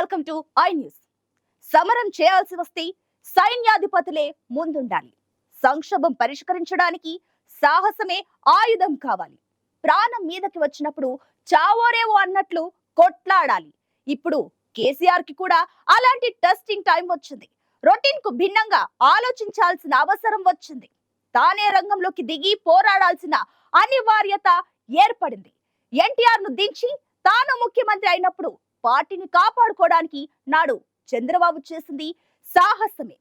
Welcome to I news. సమరం చేయాల్సి వస్తే సైన్యాధిపతులే ముందుండాలి. సంక్షోభం పరిష్కరించడానికి సాహసమే ఆయుధం కావాలి. ప్రాణం మీదకి వచ్చినప్పుడు చావోరేవో అన్నట్లు కొట్లాడాలి. ఇప్పుడు కేసీఆర్కి కూడా అలాంటి టెస్టింగ్ టైం వచ్చింది. రొటీన్కు భిన్నంగా ఆలోచించాల్సిన అవసరం వచ్చింది. తానే రంగంలోకి దిగి పోరాడాల్సిన అనివార్యత ఏర్పడింది. ఎన్టీఆర్ను దించి తాను ముఖ్యమంత్రి అయినప్పుడు పార్టీని కాపాడుకోవడానికి నాడు చంద్రబాబు చేసింది సాహసమే.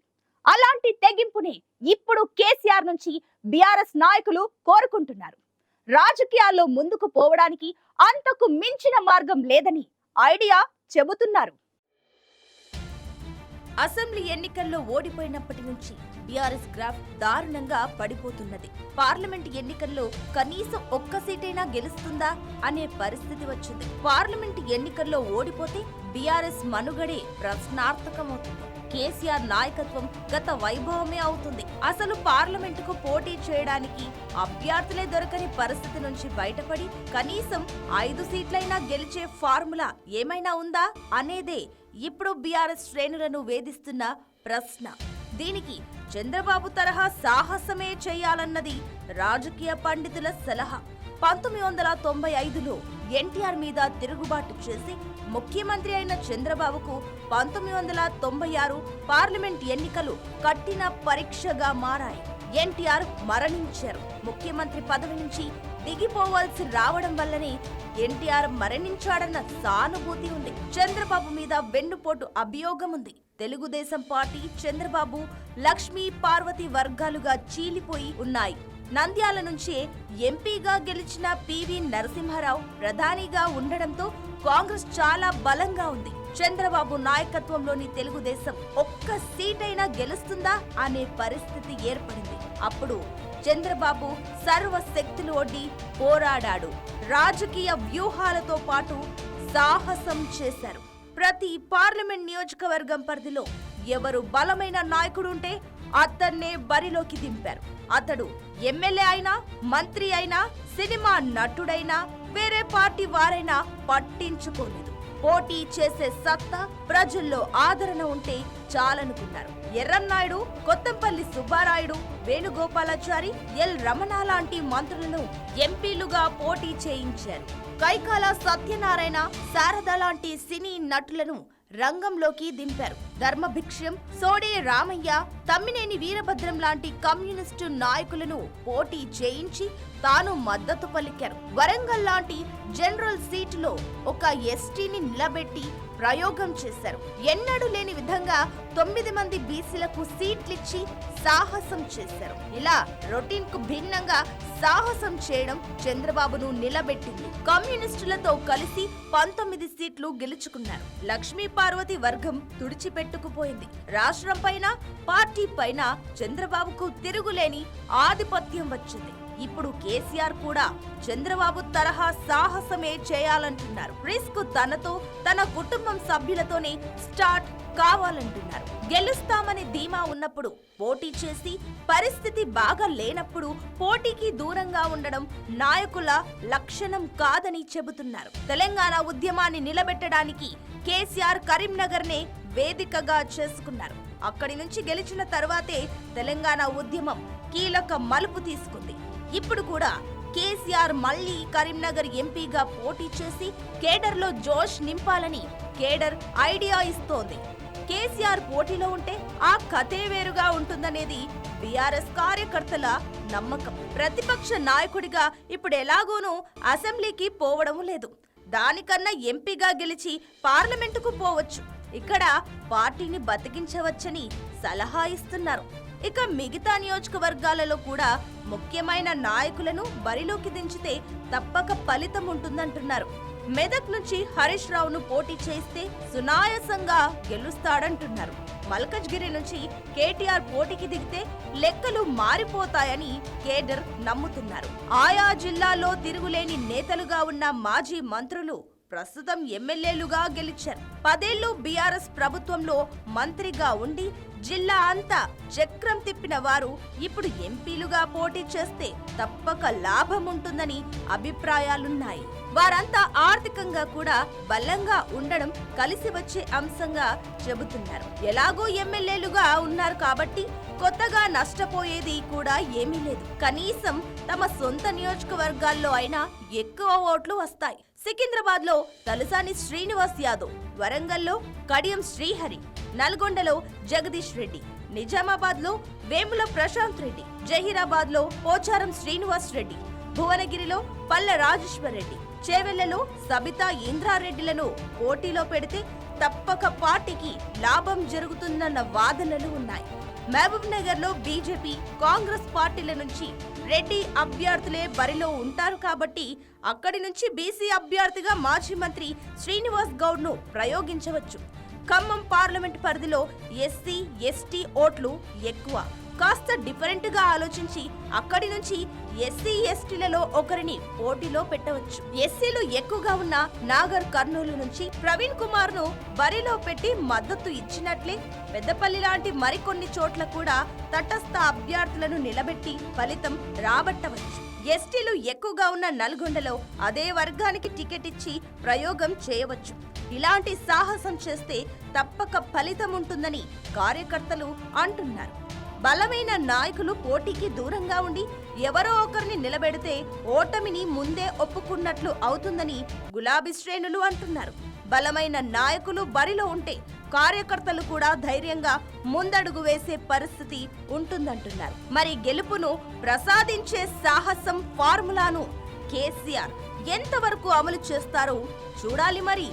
అలాంటి తెగింపుని ఇప్పుడు కేసీఆర్ నుంచి బీఆర్ఎస్ నాయకులు కోరుకుంటున్నారు. రాజకీయాల్లో ముందుకు పోవడానికి అంతకు మించిన మార్గం లేదని ఐడియా చెబుతున్నారు. అసెంబ్లీ ఎన్నికల్లో ఓడిపోయినప్పటి నుంచి బీఆర్ఎస్ గ్రాఫ్ దారుణంగా పడిపోతున్నది. పార్లమెంట్ ఎన్నికల్లో కనీసం ఒక్క సీటైనా గెలుస్తుందా అనే పరిస్థితి వచ్చింది. పార్లమెంట్ ఎన్నికల్లో ఓడిపోతే బీఆర్ఎస్ మనుగడే ప్రశ్నార్థకమవుతుంది. కేసీఆర్ నాయకత్వం గత వైభవమే అవుతుంది. అసలు పార్లమెంటుకు పోటీ చేయడానికి అభ్యర్థులే దొరకని పరిస్థితి నుంచి బయటపడి కనీసం ఐదు సీట్లైనా గెలిచే ఫార్ములా ఏమైనా ఉందా అనేదే ఇప్పుడు బీఆర్ఎస్ శ్రేణులను వేధిస్తున్న ప్రశ్న. దీనికి చంద్రబాబు తరహా సాహసమే చేయాలన్నది రాజకీయ పండితుల సలహా. పంతొమ్మిది వందల తొంభై ఐదులో ఎన్టీఆర్ మీద తిరుగుబాటు చేసి ముఖ్యమంత్రి అయిన చంద్రబాబుకు పంతొమ్మిది వందల తొంభై ఆరు పార్లమెంట్ ఎన్నికలు కఠిన పరీక్షగా మారాయి. ఎన్టీఆర్ మరణించారు. ముఖ్యమంత్రి పదవి నుంచి దిగిపోవాల్సి రావడం వల్లనే ఎన్టీఆర్ మరణించాడన్న సానుభూతి ఉంది. చంద్రబాబు మీద వెన్నుపోటు అభియోగం ఉంది. తెలుగుదేశం పార్టీ చంద్రబాబు లక్ష్మీ పార్వతి వర్గాలుగా చీలిపోయి ఉన్నాయి. నంద్యాల నుంచే ఎంపీగా గెలిచిన పివి నరసింహారావు ప్రధానిగా ఉండడంతో కాంగ్రెస్ చాలా బలంగా ఉంది. చంద్రబాబు నాయకత్వంలోని తెలుగుదేశం ఒక్క సీటైనా గెలుస్తుందా అనే పరిస్థితి ఏర్పడింది. అప్పుడు చంద్రబాబు సర్వశక్తులు ఒడ్డి పోరాడాడు. రాజకీయ వ్యూహాలతో పాటు సాహసం చేశారు. ప్రతి పార్లమెంట్ నియోజకవర్గం పరిధిలో ఎవరు బలమైన నాయకుడు ఉంటే అతన్నే బరిలోకి దింపారు. అతడు ఎమ్మెల్యే అయినా మంత్రి అయినా సినిమా నటుడైనా వేరే పార్టీ వారైనా పట్టించుకోలేదు. పోటీ చేసే సత్తా ప్రజల్లో ఆదరణ ఉంటే చాలనుకున్నారు. ఎర్రన్నాయుడు కొత్తంపల్లి సుబ్బారాయుడు వేణుగోపాలాచారి ఎల్ రమణ లాంటి మంత్రులను ఎంపీలుగా పోటీ చేయించారు. కైకాల సత్యనారాయణ శారద లాంటి సినీ నటులను రంగంలోకి దింపారు. ధర్మభిక్ష్యం సోడే రామయ్య తమ్మినేని వీరభద్రం లాంటి కమ్యూనిస్టు నాయకులను పోటీ చేయించి తాను మద్దతు పలికారు. వరంగల్ లాంటి జనరల్ సీటులో ఒక ఎస్టీని నిలబెట్టి ప్రయోగం చేశారు. ఎన్నడూ లేని విధంగా తొమ్మిది మంది బీసీలకు సీట్లిచ్చి సాహసం చేశారు. ఇలా రొటీన్కు భిన్నంగా సాహసం చేయడం చంద్రబాబును నిలబెట్టింది. కమ్యూనిస్టులతో కలిసి పంతొమ్మిది సీట్లు గెలుచుకున్నారు. లక్ష్మీ పార్వతి వర్గం తుడిచిపెట్టుకుపోయింది. రాష్ట్రం పైన పార్టీ పైన చంద్రబాబుకు తిరుగులేని ఆధిపత్యం వచ్చింది. ఇప్పుడు కేసీఆర్ కూడా చంద్రబాబు తరహా సాహసమే చేయాలంటున్నారు. రిస్క్ తనతో తన కుటుంబం సభ్యులతోనే స్టార్ట్ కావాలంటున్నారు. గెలుస్తామని ధీమా ఉన్నప్పుడు పోటీ చేసి పరిస్థితి బాగా లేనప్పుడు పోటీకి దూరంగా ఉండడం నాయకుల లక్షణం కాదని చెబుతున్నారు. తెలంగాణ ఉద్యమాన్ని నిలబెట్టడానికి కేసీఆర్ కరీంనగర్నే వేదికగా చేసుకున్నారు. అక్కడి నుంచి గెలిచిన తర్వాతే తెలంగాణ ఉద్యమం కీలక మలుపు తీసుకుంది. ఇప్పుడు కూడా కేసీఆర్ మళ్ళీ కరీంనగర్ ఎంపీగా పోటీ చేసి కేడర్లో జోష్ నింపాలని కేడర్ ఐడియా ఇస్తోంది. కేసీఆర్ పోటీలో ఉంటే ఆ కథే వేరుగా ఉంటుందనేది బీఆర్ఎస్ కార్యకర్తల నమ్మకం. ప్రతిపక్ష నాయకుడిగా ఇప్పుడు ఎలాగోనూ అసెంబ్లీకి పోవడం లేదు. దానికన్నా ఎంపీగా గెలిచి పార్లమెంటుకు పోవచ్చు. ఇక్కడ పార్టీని బతికించవచ్చని సలహా ఇస్తున్నారు. ఇక మిగతా నియోజకవర్గాలలో కూడా ముఖ్యమైన నాయకులను బరిలోకి దించితే తప్పక ఫలితం ఉంటుందంటున్నారు. మెదక్ నుంచి హరీష్ రావును పోటీ చేస్తే సునాయాసంగా గెలుస్తాడంటున్నారు. మల్కజ్గిరి నుంచి కేటీఆర్ పోటీకి దిగితే లెక్కలు మారిపోతాయని కేడర్ నమ్ముతున్నారు. ఆయా జిల్లాల్లో తిరుగులేని నేతలుగా ఉన్న మాజీ మంత్రులు ప్రస్తుతం ఎమ్మెల్యేలుగా గెలిచారు. పదేళ్ళు బీఆర్ఎస్ ప్రభుత్వంలో మంత్రిగా ఉండి జిల్లా అంతా చక్రం తిప్పిన వారు ఇప్పుడు ఎంపీలుగా పోటీ చేస్తే తప్పక లాభం ఉంటుందని అభిప్రాయాలున్నాయి. వారంతా ఆర్థికంగా కూడా బలంగా ఉండడం కలిసి వచ్చే అంశంగా చెబుతున్నారు. ఎలాగో ఎమ్మెల్యేలుగా ఉన్నారు కాబట్టి కొత్తగా నష్టపోయేది కూడా ఏమీ లేదు. కనీసం తమ సొంత నియోజకవర్గాల్లో అయినా ఎక్కువ ఓట్లు వస్తాయి. సికింద్రాబాద్లో తలసాని శ్రీనివాస్ యాదవ్ వరంగల్లో కడియం శ్రీహరి నల్గొండలో జగదీష్ రెడ్డి నిజామాబాద్లో వేముల ప్రశాంత్ రెడ్డి జహీరాబాద్లో పోచారం శ్రీనివాస్ రెడ్డి భువనగిరిలో పల్ల రాజేశ్వర్ రెడ్డి చేవెళ్ళలో సబితా ఇంద్రారెడ్డిలను పోటీలో పెడితే తప్పక పార్టీకి లాభం జరుగుతుందన్న వాదనలు ఉన్నాయి. మహబూబ్ నగర్లో బీజేపీ కాంగ్రెస్ పార్టీల నుంచి రెడ్డి అభ్యర్థులే బరిలో ఉంటారు కాబట్టి అక్కడి నుంచి బీసీ అభ్యర్థిగా మాజీ మంత్రి శ్రీనివాస్ గౌడ్ను ప్రయోగించవచ్చు. ఖమ్మం పార్లమెంట్ పరిధిలో ఎస్సీ ఎస్టీ ఓట్లు ఎక్కువ. కాస్త డిఫరెంట్గా ఆలోచించి అక్కడి నుంచి ఎస్సీ ఎస్టీలలో ఒకరిని పోటీలో పెట్టవచ్చు. ఎస్సీలు ఎక్కువగా ఉన్న నాగర్ కర్నూలు నుంచి ప్రవీణ్ కుమార్ను బరిలో పెట్టి మద్దతు ఇచ్చినట్లే పెద్దపల్లి లాంటి మరికొన్ని చోట్ల కూడా తటస్థ అభ్యర్థులను నిలబెట్టి ఫలితం రాబట్టవచ్చు. ఎస్టీలు ఎక్కువగా ఉన్న నల్గొండలో అదే వర్గానికి టికెట్ ఇచ్చి ప్రయోగం చేయవచ్చు. ఇలాంటి సాహసం చేస్తే తప్పక ఫలితం ఉంటుందని కార్యకర్తలు అంటున్నారు. బలమైన నాయకులు పోటీకి దూరంగా ఉండి ఎవరో ఒకరిని నిలబెడితే ఓటమిని ముందే ఒప్పుకున్నట్లు అవుతుందని గులాబీ శ్రేణులు అంటున్నారు. బలమైన నాయకులు బరిలో ఉంటే కార్యకర్తలు కూడా ధైర్యంగా ముందడుగు వేసే పరిస్థితి ఉంటుందంటున్నారు. మరి గెలుపును ప్రసాదించే సాహసం ఫార్ములాను కేసీఆర్ ఎంతవరకు అమలు చేస్తారో చూడాలి మరి.